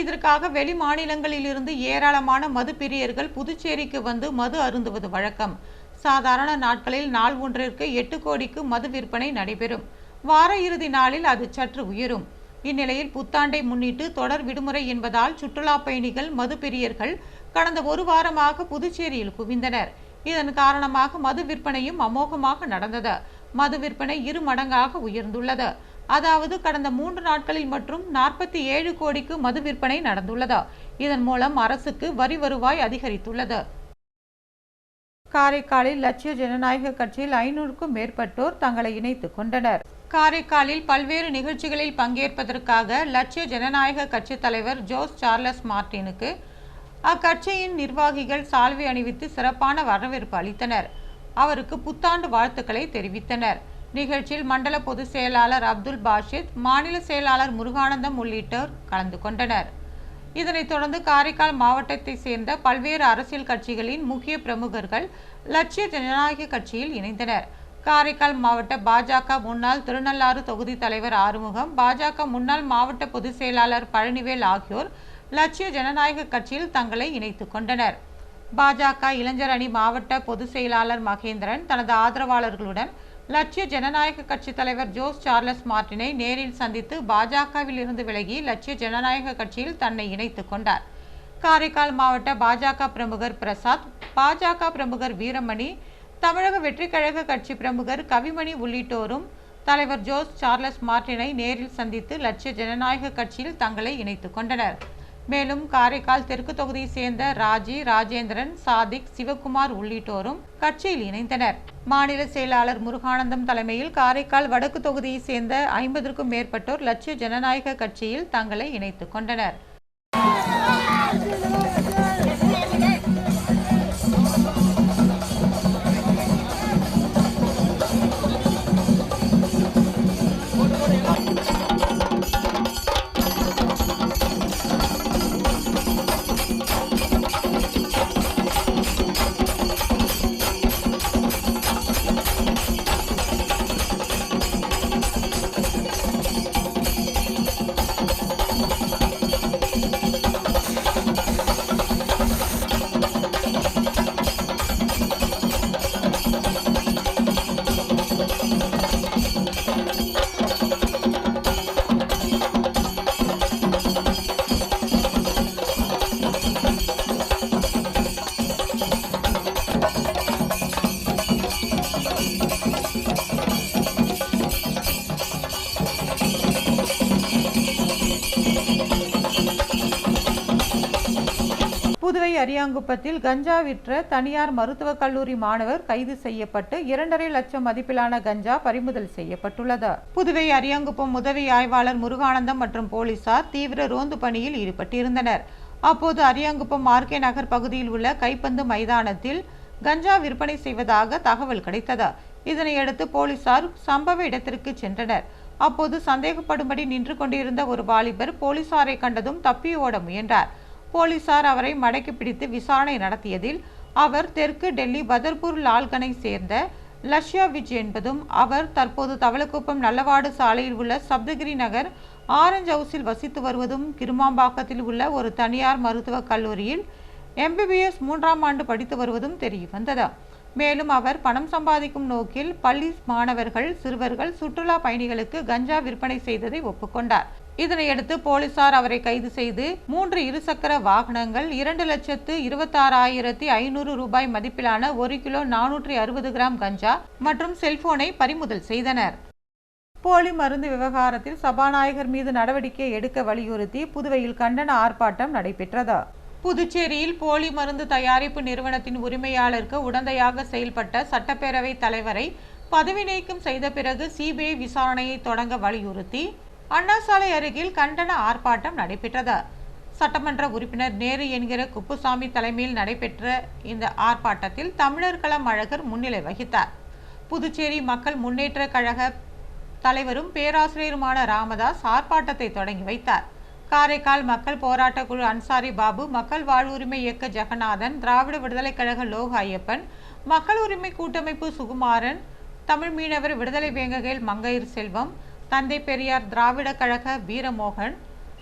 இதற்காக வெளி மாநிலங்களிலிருந்து ஏராளமான மது பிரியர்கள் புதுச்சேரிக்கு வந்து மது அருந்துவது வழக்கம். சாதாரண நாட்களில் நாள் ஒன்றிற்கு எட்டு கோடிக்கு மது விற்பனை நடைபெறும். வார இறுதி நாளில் அது சற்று உயரும். இந்நிலையில் புத்தாண்டை முன்னிட்டு தொடர் விடுமுறை என்பதால் சுற்றுலா பயணிகள் மது பிரியர்கள் கடந்த ஒரு வாரமாக புதுச்சேரியில் குவிந்தனர். இதன் காரணமாக மது விற்பனையும் அமோகமாக நடந்தது. மது விற்பனை இரு மடங்காக உயர்ந்துள்ளது. அதாவது கடந்த மூன்று நாட்களில் மற்றும் நாற்பத்தி ஏழு கோடிக்கு மது விற்பனை நடந்துள்ளதா. இதன் மூலம் அரசுக்கு வரி வருவாய் அதிகரித்துள்ளது. காரைக்காலில் லட்சிய ஜனநாயக கட்சியில் ஐநூறுக்கும் மேற்பட்டோர் தங்களை இணைத்துக் கொண்டனர். காரைக்காலில் பல்வேறு நிகழ்ச்சிகளில் பங்கேற்பதற்காக லட்சிய ஜனநாயக கட்சி தலைவர் ஜோஸ் சார்லஸ் மார்டினுக்கு அக்கட்சியின் நிர்வாகிகள் சால்வை அணிவித்து சிறப்பான வரவேற்பு அளித்தனர். அவருக்கு புத்தாண்டு வாழ்த்துக்களை தெரிவித்தனர். நிகழ்ச்சியில் மண்டல பொதுச் செயலாளர் அப்துல் பாஷித் மாநில செயலாளர் முருகானந்தம் உள்ளிட்டோர் கலந்து கொண்டனர். இதனைத் தொடர்ந்து காரைக்கால் மாவட்டத்தைச் சேர்ந்த பல்வேறு அரசியல் கட்சிகளின் முக்கிய பிரமுகர்கள் லட்சிய ஜனநாயக கட்சியில் இணைந்தனர். காரைக்கால் மாவட்ட பாஜக முன்னாள் திருநள்ளாறு தொகுதி தலைவர் ஆறுமுகம் பாஜக முன்னாள் மாவட்ட பொதுச் செயலாளர் பழனிவேல் ஆகியோர் லட்சிய ஜனநாயக கட்சியில் தங்களை இணைத்துக் கொண்டனர். பாஜக இளைஞர் அணி மாவட்ட பொதுச் செயலாளர் மகேந்திரன் தனது ஆதரவாளர்களுடன் லட்சிய ஜனநாயக கட்சி தலைவர் ஜோஸ் சார்லஸ் மார்டினை நேரில் சந்தித்து பாஜகவில் இருந்து விலகி லட்சிய ஜனநாயக கட்சியில் தன்னை இணைத்துக் கொண்டார். காரைக்கால் மாவட்ட பாஜக பிரமுகர் பிரசாத் பாஜக பிரமுகர் வீரமணி தமிழக வெற்றிக்கழக கட்சி பிரமுகர் கவிமணி உள்ளிட்டோரும் தலைவர் ஜோஸ் சார்லஸ் மார்டினை நேரில் சந்தித்து லட்சிய ஜனநாயக கட்சியில் தங்களை இணைத்துக் கொண்டனர். மேலும் காரைக்கால் தெற்கு தொகுதியை சேர்ந்த ராஜி ராஜேந்திரன் சாதிக் சிவகுமார் உள்ளிட்டோரும் கட்சியில் இணைந்தனர். மாநில செயலாளர் முருகானந்தம் தலைமையில் காரைக்கால் வடக்கு தொகுதியை சேர்ந்த ஐம்பதற்கும் மேற்பட்டோர் லட்சிய ஜனநாயக கட்சியில் தங்களை இணைத்துக் கொண்டனர். புதுவை அரியாங்குப்பத்தில் கஞ்சா விற்ற தனியார் மருத்துவக் கல்லூரி மாணவர் கைது செய்யப்பட்டு இரண்டரை லட்சம் மதிப்பிலான கஞ்சா பறிமுதல் செய்யப்பட்டுள்ளது. புதுவை அரியாங்குப்பம் உதவி ஆய்வாளர் முருகானந்தம் மற்றும் போலீசார் தீவிர ரோந்து பணியில் ஈடுபட்டிருந்தனர். அப்போது அரியாங்குப்பம் ஆர்கே நகர் பகுதியில் உள்ள கைப்பந்து மைதானத்தில் கஞ்சா விற்பனை செய்வதாக தகவல் கிடைத்தது. இதனையடுத்து போலீசார் சம்பவ இடத்திற்கு சென்றனர். அப்போது சந்தேகப்படும்படி நின்று கொண்டிருந்த ஒரு வாலிபர் போலீசாரை கண்டதும் தப்பி ஓட முயன்றார். போலீசார் அவரை மடக்கி பிடித்து விசாரணை நடத்தியதில் அவர் தெற்கு டெல்லி பதர்பூர் லால்கனை சேர்ந்த லஷ்யா விஜ் என்பதும் அவர் தற்போது தவளக்குப்பம் நல்லவாடு சாலையில் உள்ள சப்தகிரி நகர் ஆரஞ்ச் ஹவுஸில் வசித்து வருவதும் கிருமாம்பாக்கத்தில் உள்ள ஒரு தனியார் மருத்துவக் கல்லூரியில் எம்பிபிஎஸ் மூன்றாம் ஆண்டு படித்து வருவதும் தெரிய வந்தது மேலும் அவர் பணம் சம்பாதிக்கும் நோக்கில் பள்ளி மாணவர்கள் சிறுவர்கள் சுற்றுலா பயணிகளுக்கு கஞ்சா விற்பனை செய்ததை ஒப்புக்கொண்டார். இதனையடுத்து போலீசார் அவரை கைது செய்து மூன்று இருசக்கர வாகனங்கள் இரண்டு லட்சத்து இருபத்தாறாயிரத்தி ஐநூறு ரூபாய் மதிப்பிலான ஒரு கிலோ நானூற்றி அறுபது கிராம் கஞ்சா மற்றும் செல்போனை பறிமுதல் செய்தனர். போலி மருந்து விவகாரத்தில் சபாநாயகர் மீது நடவடிக்கை எடுக்க வலியுறுத்தி புதுவையில் கண்டன ஆர்ப்பாட்டம் நடைபெற்றது. புதுச்சேரியில் போலி மருந்து தயாரிப்பு நிறுவனத்தின் உரிமையாளருக்கு உடந்தையாக செயல்பட்ட சட்டப்பேரவைத் தலைவரை பதவி நீக்கம் செய்த பிறகு சிபிஐ விசாரணையை தொடங்க வலியுறுத்தி அண்ணா சாலை அருகில் கண்டன ஆர்ப்பாட்டம் நடைபெற்றது. சட்டமன்ற உறுப்பினர் நேரு என்கிற குப்புசாமி தலைமையில் நடைபெற்ற இந்த ஆர்ப்பாட்டத்தில் தமிழர் களம் அழகர் முன்னிலை வகித்தார். புதுச்சேரி மக்கள் முன்னேற்ற கழக தலைவரும் பேராசிரியருமான ராமதாஸ் ஆர்ப்பாட்டத்தை தொடங்கி வைத்தார். காரைக்கால் மக்கள் போராட்ட குழு அன்சாரி பாபு மக்கள் வாழ்வுரிமை இயக்க ஜெகநாதன் திராவிட விடுதலைக் கழக லோக ஐயப்பன் மக்கள் உரிமை கூட்டமைப்பு சுகுமாரன் தமிழ் மீனவர் விடுதலை வேங்ககையில் மங்கையர் செல்வம் தந்தை பெரியார் திராவிட கழக வீரமோகன்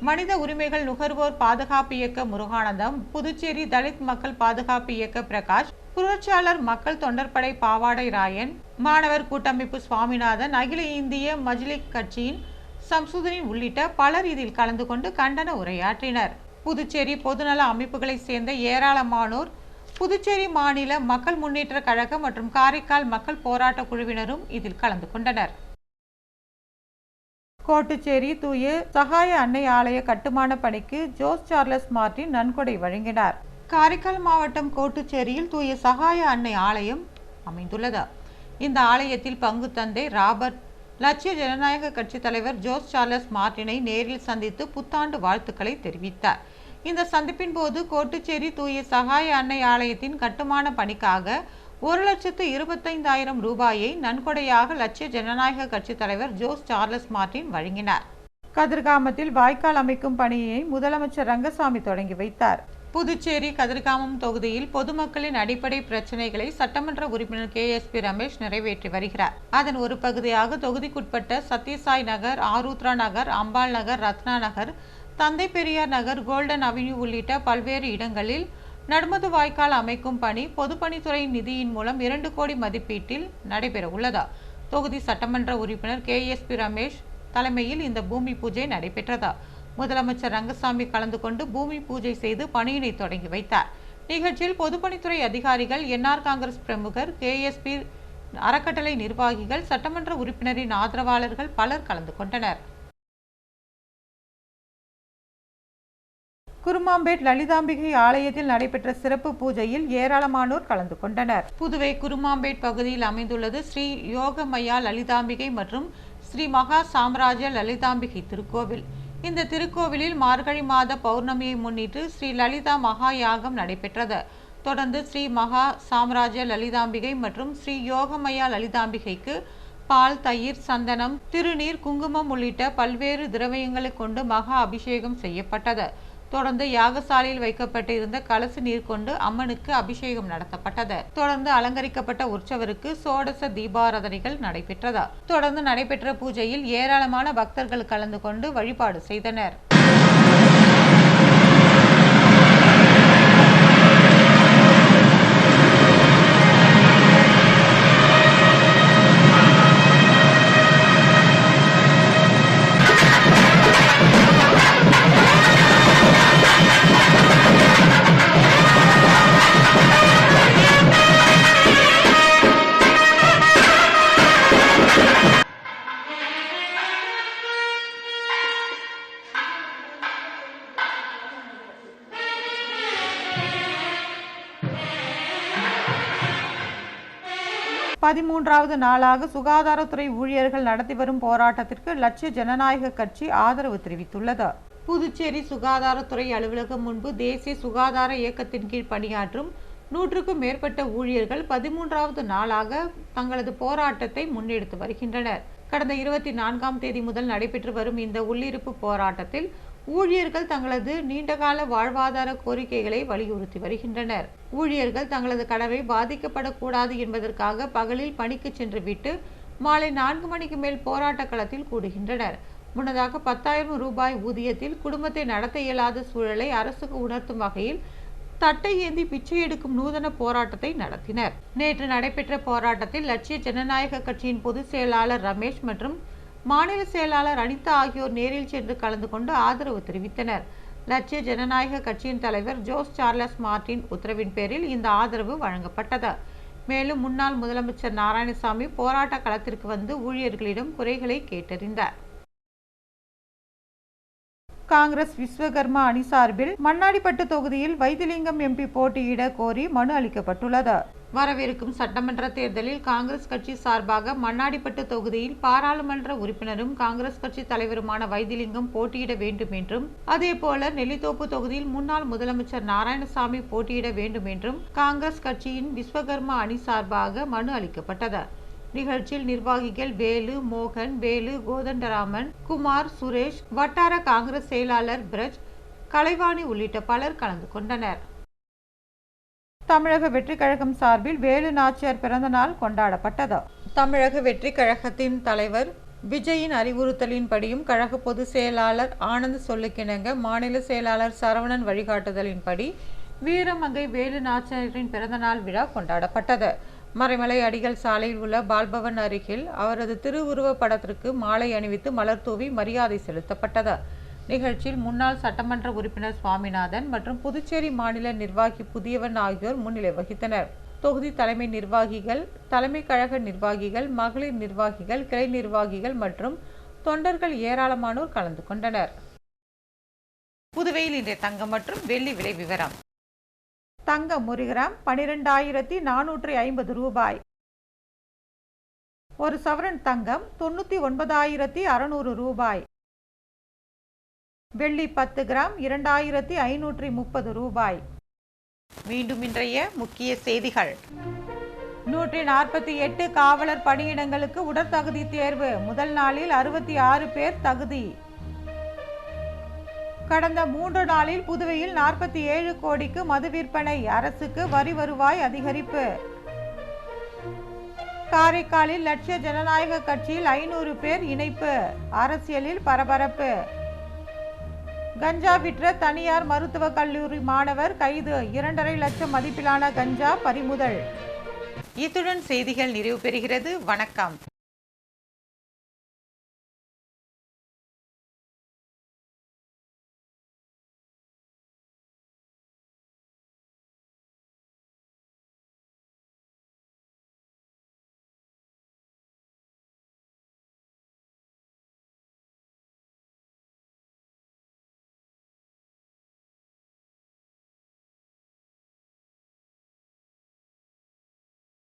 மனித உரிமைகள் நுகர்வோர் பாதுகாப்பு இயக்க முருகானந்தம் புதுச்சேரி தலித் மக்கள் பாதுகாப்பு இயக்க பிரகாஷ் புரட்சியாளர் மக்கள் தொண்டர்படை பாவாடை ராயன் மாணவர் கூட்டமைப்பு சுவாமிநாதன் அகில இந்திய மஜ்லிக் கட்சியின் சம்சுதனின் உள்ளிட்ட பலர் இதில் கலந்து கொண்டு கண்டன உரையாற்றினர். புதுச்சேரி பொதுநல அமைப்புகளைச் சேர்ந்த ஏராளமானோர் புதுச்சேரி மாநில மக்கள் முன்னேற்ற கழகம் மற்றும் காரைக்கால் மக்கள் போராட்ட குழுவினரும் இதில் கலந்து கொண்டனர். கோட்டுச்சேரி தூய சகாய அன்னை ஆலய கட்டுமான பணிக்கு ஜோஸ் சார்லஸ் மார்டின் நன்கொடை வழங்கினார். காரைக்கால் மாவட்டம் கோட்டுச்சேரியில் தூய சகாய அன்னை ஆலயம் அமைந்துள்ளது. இந்த ஆலயத்தில் பங்கு தந்தை ராபர்ட் லட்சிய ஜனநாயக கட்சி தலைவர் ஜோஸ் சார்லஸ் மார்டினை நேரில் சந்தித்து புத்தாண்டு வாழ்த்துக்களை தெரிவித்தார். இந்த சந்திப்பின் போது கோட்டுச்சேரி தூய சகாய அன்னை ஆலயத்தின் கட்டுமான பணிக்காக ஒரு லட்சத்து இருபத்தைந்தாயிரம் ரூபாயை நன்கொடையாக லட்சிய ஜனநாயக கட்சி தலைவர் ஜோஸ் சார்லஸ் மார்டின் வழங்கினார். கதிர்காமத்தில் வாய்க்கால் அமைக்கும் பணியை முதலமைச்சர் ரங்கசாமி தொடங்கி வைத்தார். புதுச்சேரி கதிர்காமம் தொகுதியில் பொதுமக்களின் அடிப்படை பிரச்சனைகளை சட்டமன்ற உறுப்பினர் கே. எஸ். பி. ரமேஷ் நிறைவேற்றி வருகிறார். அதன் ஒரு பகுதியாக தொகுதிக்குட்பட்ட சத்யசாய் நகர் ஆரூத்ரா நகர் அம்பாள் நகர் ரத்னா நகர் தந்தை பெரியார் நகர் கோல்டன் அவென்யூ உள்ளிட்ட பல்வேறு இடங்களில் நடுமது வாய்க்கால் அமைக்கும் பணி பொதுப்பணித்துறை நிதியின் மூலம் இரண்டு கோடி மதிப்பீட்டில் நடைபெற உள்ளதா தொகுதி சட்டமன்ற உறுப்பினர் கே எஸ் பி ரமேஷ் தலைமையில் இந்த பூமி பூஜை நடைபெற்றதா? முதலமைச்சர் ரங்கசாமி கலந்து கொண்டு பூமி பூஜை செய்து பணியினை தொடங்கி வைத்தார். நிகழ்ச்சியில் பொதுப்பணித்துறை அதிகாரிகள் என்ஆர் காங்கிரஸ் பிரமுகர் கேஎஸ்பி அறக்கட்டளை நிர்வாகிகள் சட்டமன்ற உறுப்பினரின் ஆதரவாளர்கள் பலர் கலந்து கொண்டனர். குருமாம்பேட் லலிதாம்பிகை ஆலயத்தில் நடைபெற்ற சிறப்பு பூஜையில் ஏராளமானோர் கலந்து கொண்டனர். புதுவை குருமாம்பேட் பகுதியில் அமைந்துள்ளது ஸ்ரீ யோகமையா லலிதாம்பிகை மற்றும் ஸ்ரீ மகா சாம்ராஜ்ய லலிதாம்பிகை திருக்கோவில். இந்த திருக்கோவிலில் மார்கழி மாத பௌர்ணமியை முன்னிட்டு ஸ்ரீ லலிதா மகா யாகம் நடைபெற்றது. தொடர்ந்து ஸ்ரீ மகா சாம்ராஜ்ய லலிதாம்பிகை மற்றும் ஸ்ரீ யோகமயா லலிதாம்பிகைக்கு பால் தயிர் சந்தனம் திருநீர் குங்குமம் உள்ளிட்ட பல்வேறு திரவியங்களை கொண்டு மகா அபிஷேகம் செய்யப்பட்டது. தொடர்ந்து யாகசாலையில் வைக்கப்பட்டிருந்த கலசு நீர் கொண்டு அம்மனுக்கு அபிஷேகம் நடத்தப்பட்டது. தொடர்ந்து அலங்கரிக்கப்பட்ட உற்சவருக்கு சோடச தீபாராதனைகள் நடைபெற்றதா? தொடர்ந்து நடைபெற்ற பூஜையில் ஏராளமான பக்தர்கள் கலந்து கொண்டு வழிபாடு செய்தனர். பதிமூன்றாவது நாளாக சுகாதாரத்துறை ஊழியர்கள் நடத்தி வரும் போராட்டத்திற்கு லட்சிய ஜனநாயக கட்சி ஆதரவு தெரிவித்துள்ளது. புதுச்சேரி சுகாதாரத்துறை அலுவலகம் முன்பு தேசிய சுகாதார இயக்கத்தின் கீழ் பணியாற்றும் நூற்றுக்கும் மேற்பட்ட ஊழியர்கள் பதிமூன்றாவது நாளாக தங்களது போராட்டத்தை முன்னெடுத்து வருகின்றனர். கடந்த இருபத்தி நான்காம் தேதி முதல் நடைபெற்று வரும் இந்த உள்ளிருப்பு போராட்டத்தில் ஊழியர்கள் தங்களது நீண்டகால வாழ்வாதார கோரிக்கைகளை வலியுறுத்தி வருகின்றனர். ஊழியர்கள் தங்களது கடமை பாதிக்கப்படக்கூடாது என்பதற்காக பகலில் பணிக்கு சென்று விட்டு மாலை நான்கு மணிக்கு மேல் போராட்ட களத்தில் கூடுகின்றனர். முன்னதாக பத்தாயிரம் ரூபாய் ஊதியத்தில் குடும்பத்தை நடத்த இயலாத சூழலை அரசுக்கு உணர்த்தும் வகையில் தட்டை ஏந்தி பிச்சை எடுக்கும் நூதன போராட்டத்தை நடத்தினர். நேற்று நடைபெற்ற போராட்டத்தில் லட்சிய ஜனநாயக கட்சியின் பொதுச் செயலாளர் ரமேஷ் மற்றும் மாநில செயலாளர் அனிதா ஆகியோர் நேரில் சென்று கலந்து கொண்டு ஆதரவு தெரிவித்தனர். லட்சிய ஜனநாயக கட்சியின் தலைவர் ஜோஸ் சார்லஸ் மார்டின் உத்தரவின் பேரில் இந்த ஆதரவு வழங்கப்பட்டது. மேலும் முன்னாள் முதலமைச்சர் நாராயணசாமி போராட்ட களத்திற்கு வந்து ஊழியர்களிடம் குறைகளை கேட்டறிந்தார். காங்கிரஸ் விஸ்வகர்மா அணி சார்பில் மண்ணாடிப்பட்டு தொகுதியில் வைத்திலிங்கம் எம்பி போட்டியிட கோரி மனு அளிக்கப்பட்டுள்ளது. வரவிருக்கும் சட்டமன்ற தேர்தலில் காங்கிரஸ் கட்சி சார்பாக மண்ணாடிப்பட்டு தொகுதியில் பாராளுமன்ற உறுப்பினரும் காங்கிரஸ் கட்சி தலைவருமான வைத்திலிங்கம் போட்டியிட வேண்டும் என்றும் அதேபோல நெல்லித்தோப்பு தொகுதியில் முன்னாள் முதலமைச்சர் நாராயணசாமி போட்டியிட வேண்டும் என்றும் காங்கிரஸ் கட்சியின் விஸ்வகர்மா அணி சார்பாக மனு அளிக்கப்பட்டது. நிகழ்ச்சியில் நிர்வாகிகள் வேலு மோகன் வேலு கோதண்டராமன் குமார் சுரேஷ் வட்டார காங்கிரஸ் செயலாளர் பிரஜ் கலைவாணி உள்ளிட்ட பலர் கலந்து கொண்டனர். தமிழக வெற்றி கழகம் சார்பில் வேலு நாச்சியார் பிறந்த நாள் கொண்டாடப்பட்டது. தமிழக வெற்றி கழகத்தின் தலைவர் விஜயின் அறிவுறுத்தலின்படியும் கழக பொதுச் செயலாளர் ஆனந்த் சொல்லுக்கிணங்க மாநில செயலாளர் சரவணன் வழிகாட்டுதலின்படி வீரமங்கை வேலு நாச்சியாரின் பிறந்தநாள் விழா கொண்டாடப்பட்டது. மறைமலை அடிகள் சாலையில் உள்ள பால்பவன் அருகில் அவரது திருவுருவப் படத்திற்கு மாலை அணிவித்து மலர் தூவி மரியாதை செலுத்தப்பட்டது. நிகழ்ச்சியில் முன்னாள் சட்டமன்ற உறுப்பினர் சுவாமிநாதன் மற்றும் புதுச்சேரி மாநில நிர்வாகி புதியவன் ஆகியோர் முன்னிலை வகித்தனர். தொகுதி தலைமை நிர்வாகிகள் தலைமை கழக நிர்வாகிகள் மகளிர் நிர்வாகிகள் கிளை நிர்வாகிகள் மற்றும் தொண்டர்கள் ஏராளமானோர் கலந்து கொண்டனர். புதுவையில் இன்றைய தங்கம் மற்றும் வெள்ளி விலை விவரம். தங்கம் ஒரு கிராம் பனிரெண்டாயிரத்தி நானூற்றி ஐம்பது ரூபாய். ஒரு சவரன் தங்கம் தொண்ணூற்றி ஒன்பதாயிரத்தி அறநூறு ரூபாய். வெள்ளி பத்து கிராம் இரண்டாயிரத்தி ஐநூற்றி முப்பது ரூபாய். மீண்டும் இன்றைய முக்கிய செய்திகள். நூற்றி நாற்பத்தி எட்டு காவலர் பணியிடங்களுக்கு உடற்தகுதி தேர்வு. முதல் நாளில் அறுபத்தி ஆறு பேர் தகுதி. கடந்த மூன்று நாளில் புதுவையில் நாற்பத்தி ஏழு கோடிக்கு மது விற்பனை. அரசுக்கு வரி வருவாய் அதிகரிப்பு. காரைக்காலில் லட்சிய ஜனநாயக கட்சியில் ஐநூறு பேர் இணைப்பு. அரசியலில் பரபரப்பு. கஞ்சா விற்ற தனியார் மருத்துவக் கல்லூரி மாணவர் கைது. இரண்டரை லட்சம் மதிப்பிலான கஞ்சா பறிமுதல். இத்துடன் செய்திகள் நிறைவு பெறுகிறது. வணக்கம்.